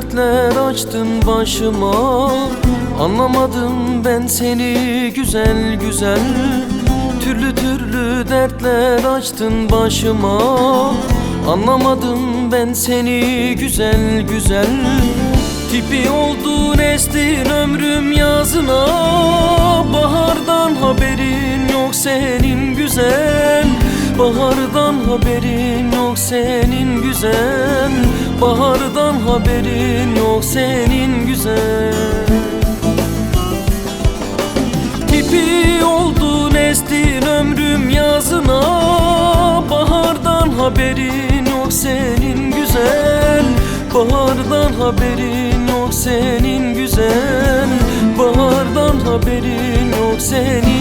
dertler açtın başıma. Anlamadım ben seni güzel güzel. Türlü türlü dertler açtın başıma. Anlamadım ben seni güzel güzel. Tipi oldun estin ömrüm yazına. Bahardan haberin yok senin Bahardan haberin yok senin güzel. Bahardan haberin yok senin güzel. Tipi oldun estin ömrüm yazına. Bahardan haberin yok senin güzel. Bahardan haberin yok senin güzel. Bahardan haberin yok senin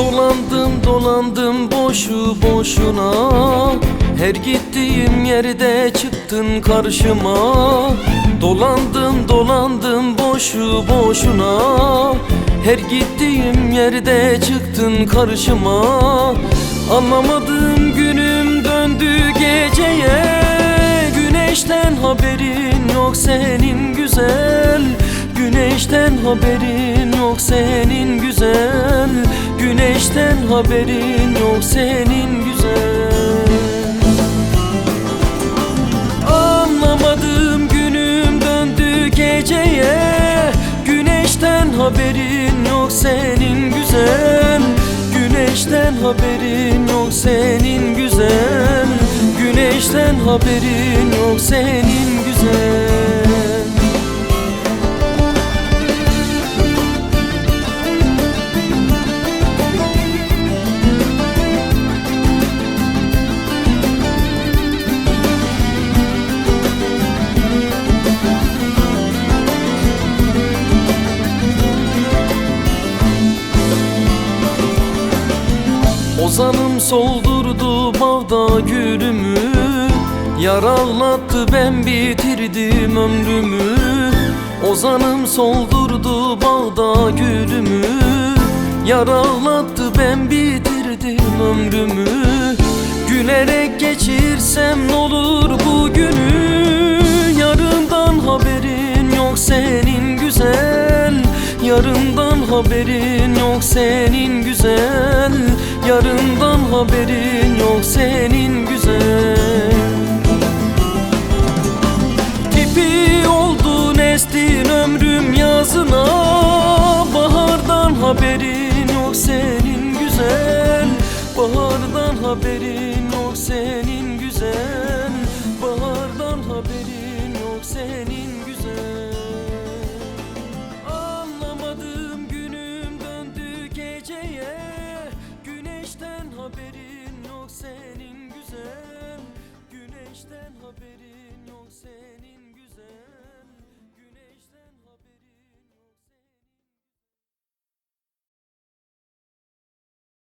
Dolandım dolandım boşu boşuna. Her gittiğim yerde çıktın karşıma. Dolandım dolandım boşu boşuna. Her gittiğim yerde çıktın karşıma. Anlamadığım günüm döndü geceye. Güneşten haberin yok senin güzel haberin yok senin güzel. Güneşten haberin yok senin güzel. Anlamadığım günüm döndü geceye. Güneşten haberin yok senin güzel. Güneşten haberin yok senin güzel. Güneşten haberin yok senin Ozanım soldurdu bağda gülümü. Yaralattı ben bitirdim ömrümü. Ozanım soldurdu bağda gülümü. Yaralattı ben bitirdim ömrümü. Gülerek geçirsem ne olur bu haberin yok senin güzel. Tipi oldun estin ömrüm yazına Bahardan haberin yok senin güzel. Bahardan haberin yok senin